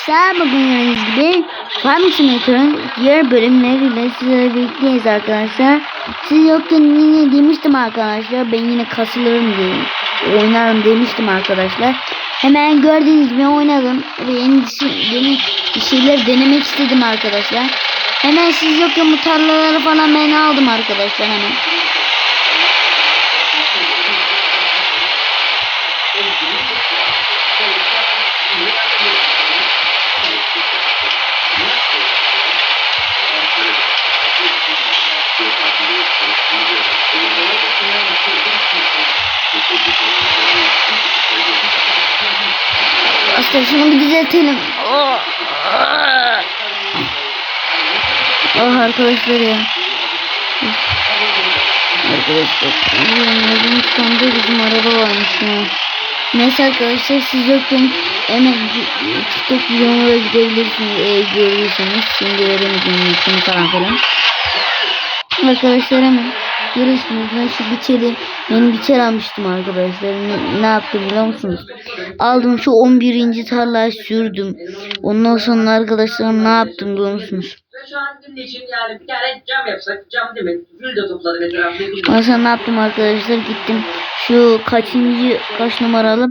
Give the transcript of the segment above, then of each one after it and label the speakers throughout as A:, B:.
A: arkadaşlar bugün gördüğünüz gibi Farm Simulator'ın diğer bölümleriyle sizlerle birlikteyiz arkadaşlar. Siz yokken yine demiştim arkadaşlar ben yine kasılırım diye oynarım demiştim arkadaşlar. Hemen gördüğünüz gibi oynadım ve yeni, yeni bir şeyler denemek istedim arkadaşlar. Hemen siz yokken bu tarlaları falan ben aldım arkadaşlar hemen. Aslında şunu bir düzeltelim. Oh, oh arkadaşlar ya. Arkadaşlar. Bizim tıkandı bizim araba varmış ya. Neyse arkadaşlar siz yokken hemen TikTok videomuza gidebilirsiniz eğer görüyorsanız. Şimdi veremeyeceğim için falan filan. Arkadaşlar hemen görüyorsunuz ben şu biçeri yeni biçer almıştım arkadaşlar. Ne, ne yaptım biliyor musunuz? Aldım şu 11. tarlayı sürdüm. Ondan sonra arkadaşlar ne yaptım biliyor musunuz?
B: Şu an günün için yani bir tane cam yapsak, cam demek, gül de topladık etrafında. gül de-
A: ondan sonra ne yaptım arkadaşlar? Gittim şu kaçıncı kaç numaralı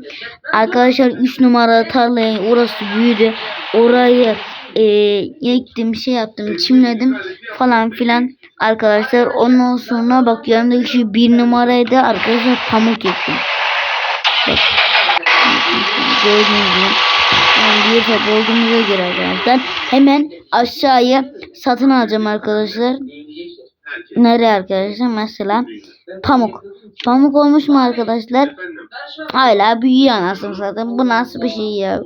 A: arkadaşlar 3 numaralı tarlaya orası büyüdü. Orayı e, ektim şey yaptım çimledim falan filan. Arkadaşlar ondan sonra bak yanındaki şu bir numaraydı. Arkadaşlar pamuk ektim. Bak. Gördüğünüz gibi. Yani bir top olduğumuza göre arkadaşlar hemen aşağıya satın alacağım arkadaşlar. Nereye arkadaşlar? Mesela pamuk. Pamuk olmuş mu arkadaşlar? Hala büyüyor anasını satayım. Bu nasıl bir şey ya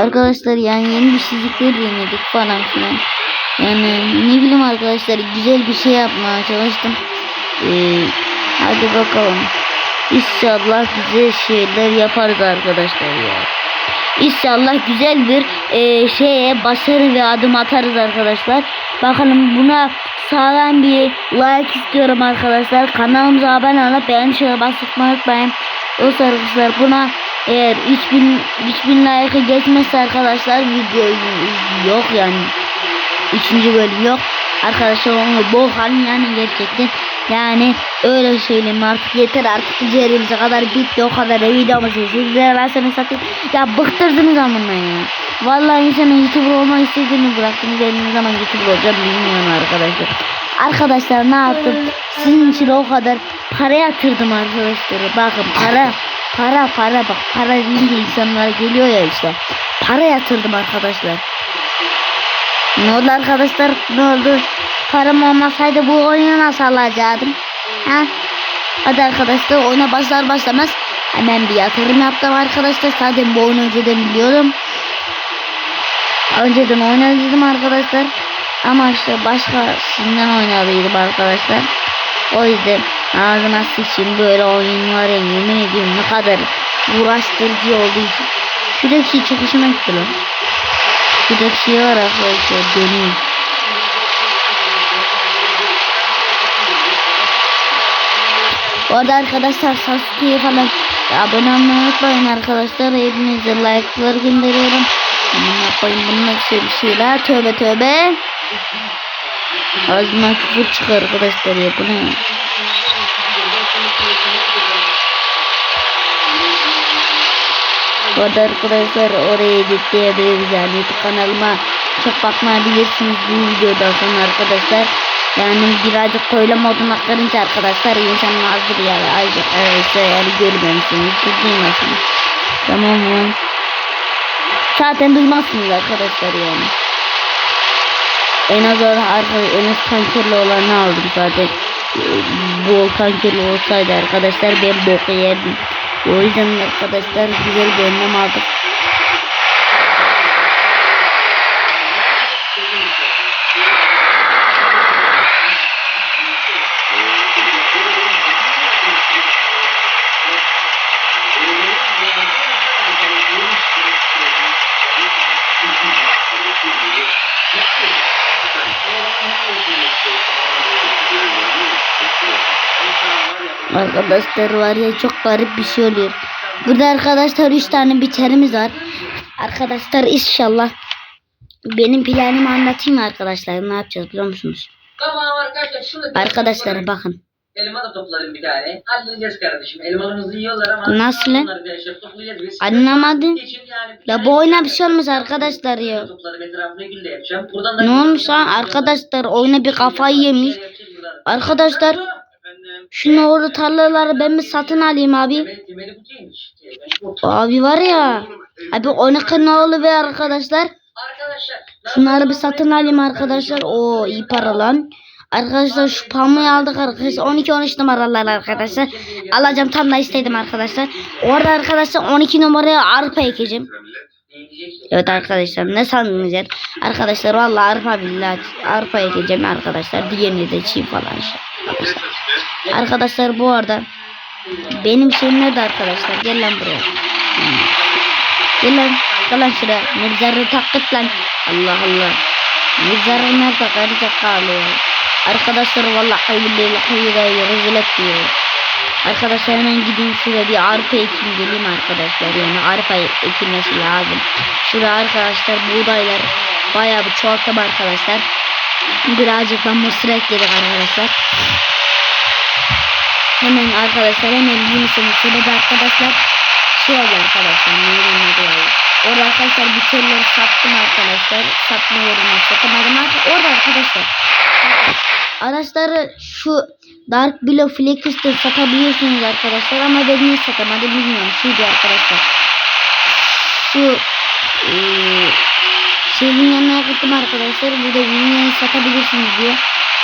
A: Arkadaşlar yani yeni bir şeylikler denedik falan filan. Yani ne bileyim arkadaşlar güzel bir şey yapmaya çalıştım. Ee, hadi bakalım. İnşallah güzel şeyler yaparız arkadaşlar ya. İnşallah güzel bir e, şeye başarı ve adım atarız arkadaşlar. Bakalım buna sağlam bir like istiyorum arkadaşlar. Kanalımıza abone olup beğen şöyle basmayı unutmayın. Olsa arkadaşlar buna eğer 3000 3000 like geçmezse arkadaşlar video yok yani. Üçüncü bölüm yok. Arkadaşlar onu boğalım yani gerçekten. Yani öyle söyleyeyim artık yeter artık üzerimize kadar bitti o kadar da videomuz sizlere sana satayım. Ya bıktırdınız amına ya. Vallahi insanın YouTuber olma istediğini bıraktınız. Ben zaman YouTuber olacağım bilmiyorum arkadaşlar. Arkadaşlar ne yaptım? Sizin için o kadar para yatırdım arkadaşlar. Bakın para para para bak para deyince insanlara geliyor ya işte. Para yatırdım arkadaşlar. Ne oldu arkadaşlar? Ne oldu? Param olmasaydı bu oyunu nasıl alacaktım? Ha? Hadi arkadaşlar oyuna başlar başlamaz hemen bir yatırım yaptım arkadaşlar. Zaten bu oyunu önceden biliyorum. Önceden oynadım arkadaşlar. Ama işte başkasından oynadıydım arkadaşlar. O yüzden ağzına sıçayım böyle oyunlar yemin ediyorum ne kadar uğraştırıcı olduğu için. Şuradaki şey çok hoşuma gitti lan. Şuradaki şey var arkadaşlar dönüyor. Orada arkadaşlar Sasuke'ye falan abone olmayı unutmayın arkadaşlar. Hepinize like'lar gönderiyorum. Aman yapayım bunun nasıl bir şey la tövbe tövbe. Ağzından küfür çıkar arkadaşlar ya bu ne? Bu arada arkadaşlar oraya editleyebiliriz yani YouTube kanalıma çok bakmayabilirsiniz bu videodan sonra arkadaşlar. Yani birazcık koyla moduna karınca arkadaşlar insanın ağzı yani azıcık öyleyse yani görmemişsiniz duymasınız. Tamam mı? Zaten duymazsınız arkadaşlar yani. En az arkadaşlar en az kankerli olanı aldım zaten. Bol kankerli olsaydı arkadaşlar ben boku yerdim. O yüzden arkadaşlar güzel bir önlem aldık. Arkadaşlar var ya çok garip bir şey oluyor. Burada arkadaşlar 3 tane biçerimiz var. Arkadaşlar inşallah benim planımı anlatayım mı arkadaşlar? Ne yapacağız biliyor musunuz?
B: Tamam arkadaşlar
A: Arkadaşlar bakın.
B: Elma da toplarım bir tane. Halledeceğiz kardeşim. Elmalarımızı yiyorlar ama.
A: Nasıl lan? Anlamadım.
B: Yani
A: La bu oyuna bir şey olmaz arkadaşlar ya. Ne olmuş lan arkadaşlar oyuna bir kafayı yemiş. Arkadaşlar
B: Efendim.
A: şu nolu tarlaları ben mi satın alayım abi? Abi var ya. Abi 12 nolu ve arkadaşlar. Şunları bir satın alayım arkadaşlar. O iyi para lan. Arkadaşlar şu pamuğu aldık arkadaşlar. 12-13 numaralar arkadaşlar. Alacağım tam da istedim arkadaşlar. Orada arkadaşlar 12 numaraya arpa ekeceğim. Evet arkadaşlar ne sandınız ya? Arkadaşlar vallahi arpa billahi arpa ekeceğim arkadaşlar. Diğerini de çiğ falan şey. Arkadaşlar. Bu arada benim şeyim nerede arkadaşlar? Gel lan buraya. Gel lan. Gel lan şuraya. Mirzarı taktık lan. Allah Allah. Mirzarı nerede? Karıcak kalıyor. Arkadaşlar vallahi billahi hayırayı rezil etmiyor. Arkadaşlar hemen gidin şuraya bir arpa ekin geleyim arkadaşlar. Yani arpa ekilmesi lazım. Şuraya arkadaşlar buğdaylar bayağı bir çoğalttım arkadaşlar. Birazcık da mısır ekledik arkadaşlar. Hemen arkadaşlar hemen yenisini sebebi arkadaşlar şey oldu arkadaşlar neyden ne diyor. Orada arkadaşlar bir şeyleri sattım arkadaşlar. Satma yerine satamadım artık. Orada arkadaşlar araçları şu Dark Blue Flex'te satabiliyorsunuz arkadaşlar ama ben niye satamadım bilmiyorum. Şuydu arkadaşlar. Şu eee şeyin yanına gittim arkadaşlar. Burada yeni satabilirsiniz diyor.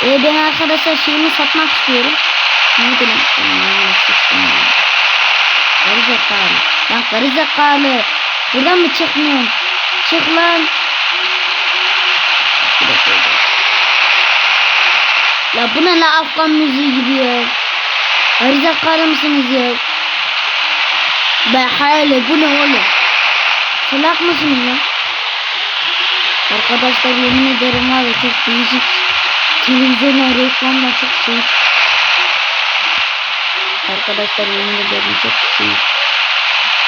A: E ben arkadaşlar şeyimi satmak istiyorum. Ne bileyim. Ya. Karı zekalı. Lan karı zekalı. Buradan mı çıkmıyorum? Çık lan. La bu ne la Afgan müziği gibi ya. Karı zekalı mısınız ya? Be hayali bu ne oğlum? Salak mısınız lan? Arkadaşlar yemin ederim var ya çok değişik. Televizyona reklamla çok şey. Arkadaşlar yemin ederim çok şey.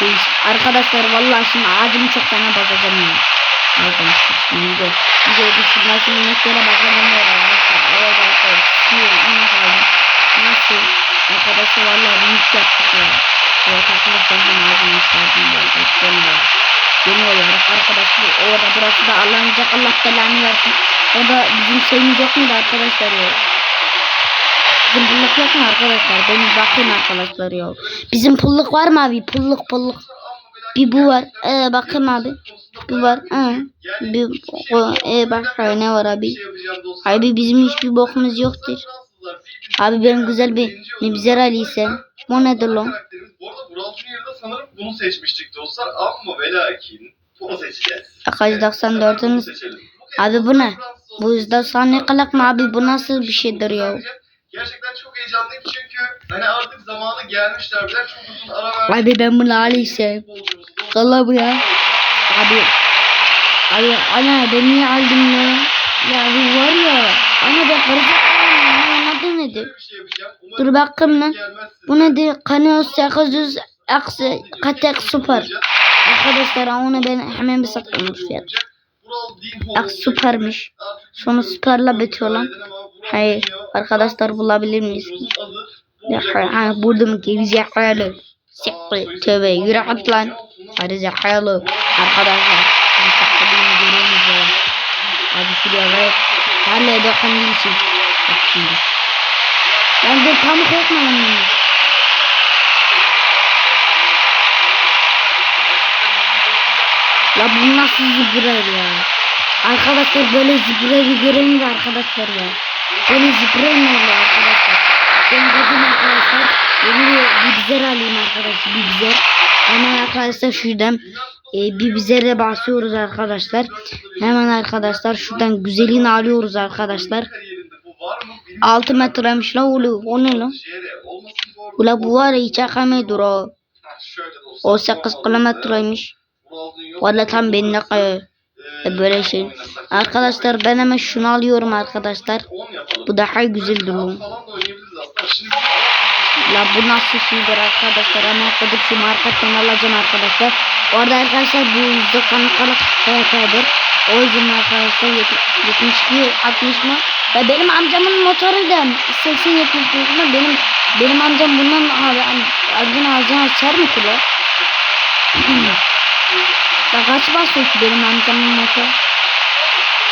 A: Değişik. Arkadaşlar vallahi şimdi ağzımı çok fena bozacağım ya. Ağzım şimdi Bir de düşünme şimdi netlere bakalım ne Nasıl evet arkadaşlar Nasıl? Arkadaşlar vallahi büyük yaptık ya. Ya takılırsan hem ağzımı sardım ya Olarak arkadaşlar orada burası da Allah'ın Allah belanı versin. Orada bizim şeyimiz yok muydu arkadaşlar ya? Bizim pulluk yok mu arkadaşlar? Benim bakayım arkadaşlar ya. Bizim pulluk var mı abi? Pulluk pulluk. Bir bu var. Ee, bakayım abi. Bu var. Ee, bir o, ee, bak ne var abi? Abi bizim hiçbir bokumuz yoktur. Abi ben güzel bir Nibzer Ali ise. Bu nedir lan?
C: Bu arada Vural Junior'da sanırım bunu seçmiştik dostlar ama ve lakin bunu seçeceğiz.
A: Akaj 94'ünüz.
C: Seçelim. Bu kez
A: Abi bu ne? Bu yüzden sahne kalak mı abi? Bu nasıl bir şeydir ya?
C: Gerçekten çok heyecanlıyım çünkü hani artık zamanı gelmiş derbiler çok uzun ara verdik.
A: Abi ben bunu alıyse. Kala bu ya. Abi. Abi ana ben niye aldım ya? Ya bu var ya. Ana kıracak adı nedir?
C: Şey
A: Dur bakayım lan.
C: gelmezsiniz.
A: Bu nedir? Kaneos 800 aksi katek süper. Arkadaşlar onu ben hemen bir satayım bu fiyat. Ak süpermiş. Sonu süperle bitiyor lan. Hayır. Arkadaşlar bulabilir miyiz? Ha buldum gerizekalı. Siktir tövbe yürü at lan. Arkadaşlar. Taktiğini görüyoruz ya. Abi şuraya ver. Tarlaya dokun değilsin. Bak şimdi. Ben de pamuk bunu. La bu nasıl zibrer ya? Arkadaşlar böyle zibreri görünce arkadaşlar ya. Böyle zibrer mi oluyor arkadaşlar? Ben dedim arkadaşlar. Yeni bir bibzer alayım arkadaşlar. Bibzer. Hemen arkadaşlar şuradan e, bibzere basıyoruz arkadaşlar. Hemen arkadaşlar şuradan güzelini alıyoruz arkadaşlar. 6 metremiş la oğlu. O ne? Ula bu var ya hiç akamaydır o. O 8 kilometreymiş. Valla tam benimle kayıyor. E, Böyle şey. Arkadaşlar ben hemen şunu alıyorum arkadaşlar. Bu daha güzel durum. La bu nasıl şeydir arkadaşlar? Gidip şu marketten alacağım arkadaşlar. Orada arkadaşlar bu yüzde kanıtlık PP'dir. O yüzden arkadaşlar 72 60 mı? Ve benim amcamın motoru da 80 70 mı? Benim benim amcam bundan amcam ağzını açar mı ki? Ya kaç basıyor ki benim amcamın motor?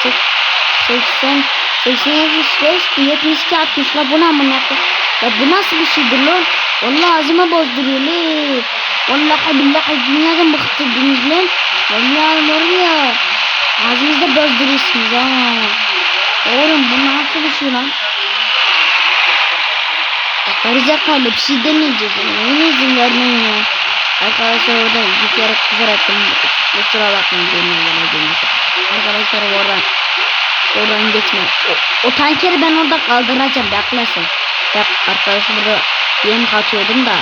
A: Sek- 80 80 75 72 60 la bu ne amına? Ya bu nasıl bir şeydir lan? Vallahi ağzıma bozduruyor lan. Vallahi billahi dünyadan bıktırdınız lan. Vallahi var ya. Ağzınızda bozduruyorsunuz ha. Oğlum bu nasıl bir şey lan? Gerizekalı bir şey demeyeceğiz. Niye izin vermeyin ya? Arkadaşlar orada bir kere küfür ettim. Kusura bakmayın geleceğinize. Arkadaşlar oradan oradan geçme. O, o tankeri ben orada kaldıracağım. Yaklaşın. Bak arkadaşlar burada yem katıyordum da.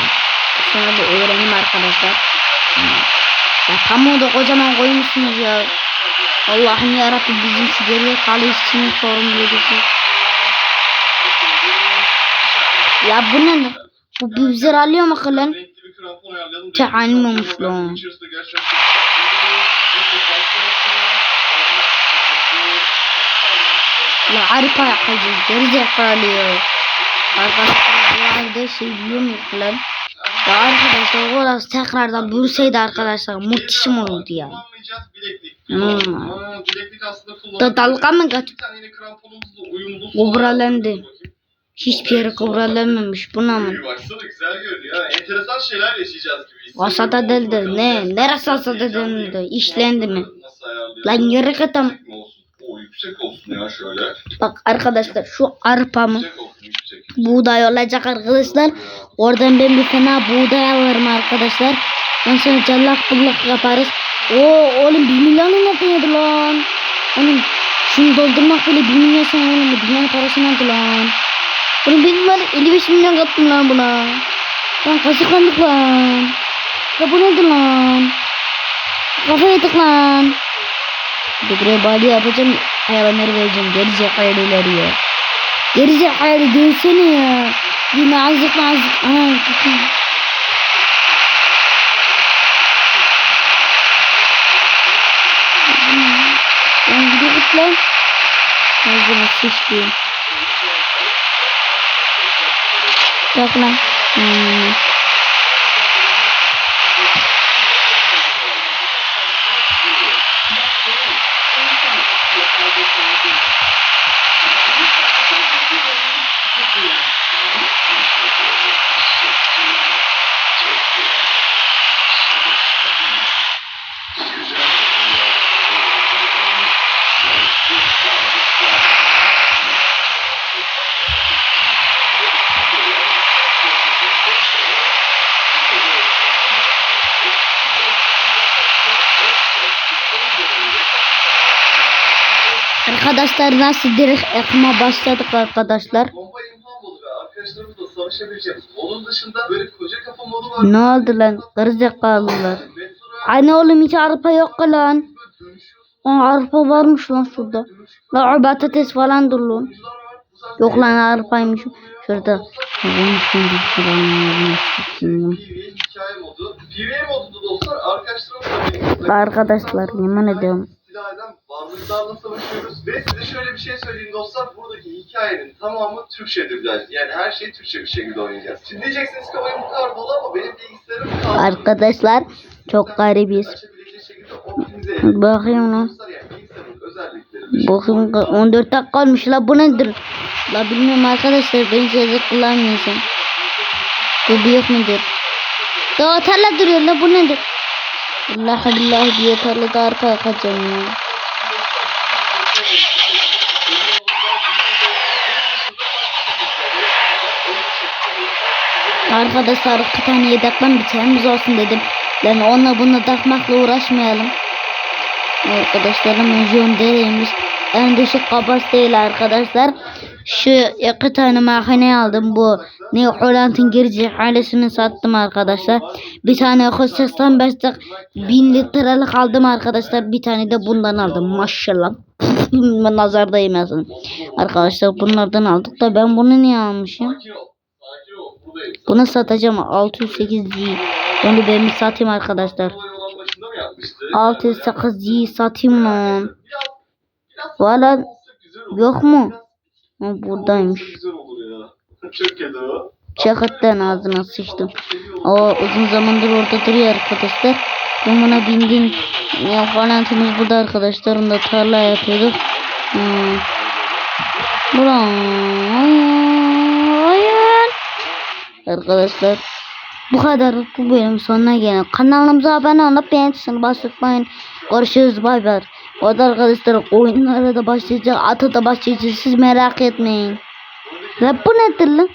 A: Sonra da öğreneyim arkadaşlar. Ya tam orada kocaman koymuşsunuz ya. Allah'ım yarabbim bizim şu geriye kalı işçinin sorumluluğu. Ya bu ne? Bu bizler alıyor mu kılın? Olmuş lan. La harika yapacağız. Gerizekalı ya. Arkadaşlar bu arada şey biliyor muyum lan? Ya arkadaşlar orası tekrardan bürseydi arkadaşlar muhteşem olurdu ya.
C: Kullanmayacağız, bileklik.
A: Hmm.
C: Aa, bileklik aslında
A: Da dalga mı kaç?
C: Bir tane yine kramponumuzla uyumlu.
A: Kıvralandı. Hiçbir yere kıvralanmamış. Buna mı?
C: Baksana güzel görünüyor. ha. Enteresan şeyler yaşayacağız gibi hissediyorum.
A: Vasata deldi. Ne? Neresi vasata deldi? İşlendi mi?
C: Nasıl ayarlayalım?
A: Lan yürü git am-
C: Yüksek mi olsun? O yüksek olsun ya şöyle.
A: Bak arkadaşlar şu arpamı
C: Yüksek olsun yüksek.
A: buğday olacak arkadaşlar. Oradan ben bir fena buğday alırım arkadaşlar. Ondan sonra callak bullak yaparız. Oo oğlum 1 milyon yedi lan? Oğlum şunu doldurmak bile 1 milyon sonra oğlum dünyanın parası nerede lan? Oğlum benim var 55 milyon kattım lan buna. Lan kaçıklandık lan. Ya bu nedir lan? Kafa yedik lan. Bir buraya bali yapacağım. Hayvanları vereceğim. Gelecek hayvanları ya. Gerizek hayali dönsene ya. Bir nazik nazik. Ana gitme. Lan. Ağzına sıçtı. Bak lan. Hmm. Arkadaşlar nasıl direkt yakma başladık arkadaşlar.
C: Bomba imha modu ve arkadaşlarımızla savaşabileceğimiz. Onun dışında böyle koca kafa modu var.
A: Ne oldu lan? Gerizekalılar. Hani oğlum hiç arpa yok lan.
C: böyle dönüşüyorsun.
A: Lan arpa varmış lan şurada. Lan patates falan dur lan. Yok lan arpaymış. Şurada. Arkadaşlar yemin ediyorum.
C: Varlıklarla savaşıyoruz. Ve size şöyle bir şey söyleyeyim dostlar. Buradaki hikayenin tamamı Türkçe dublaj. Yani her şeyi Türkçe bir şekilde oynayacağız. Şimdi diyeceksiniz ki oyun bu kadar dolu ama benim bilgisayarım kaldı.
A: Arkadaşlar çok garibiz. Bakayım lan. Bakın 14 dakika olmuş la bu nedir? La bilmiyorum arkadaşlar ben şeyde kullanmıyorsam. Bu büyük müdür? Daha tarla duruyor la bu nedir? Allah billahi diye tarlada arka yakacağım ya. Arkadaşlar iki tane yedekten temiz olsun dedim. Lan onunla bunu takmakla uğraşmayalım. Arkadaşlarım John Dere'ymiş. En düşük değil arkadaşlar. Şu iki tane makine aldım bu. Ne Holland'ın gerici ailesini sattım arkadaşlar. Bir tane 85'lik 1000 litrelik aldım arkadaşlar. Bir tane de bundan aldım maşallah. Nazar değmesin. Arkadaşlar bunlardan aldık da ben bunu niye almışım? Bunu satacağım 608 G. Onu ben satayım arkadaşlar.
C: Olay olan başında mı
A: 608'yi satayım lan. Valla yok mu? Ha, buradaymış. Çakıttan ağzına sıçtım. O uzun zamandır orada duruyor arkadaşlar. Ben buna bindim. Ya Valentimiz burada arkadaşlar. Onda tarla yapıyorduk. Hmm. Buram. Arkadaşlar. Bu kadar bu bölüm sonuna gelin. Kanalımıza abone olup beğen tuşuna basmayın. Görüşürüz bay bay. Bu arada arkadaşlar oyunlara da başlayacak. Ata da başlayacak. Siz merak etmeyin. Ve bu nedir lan?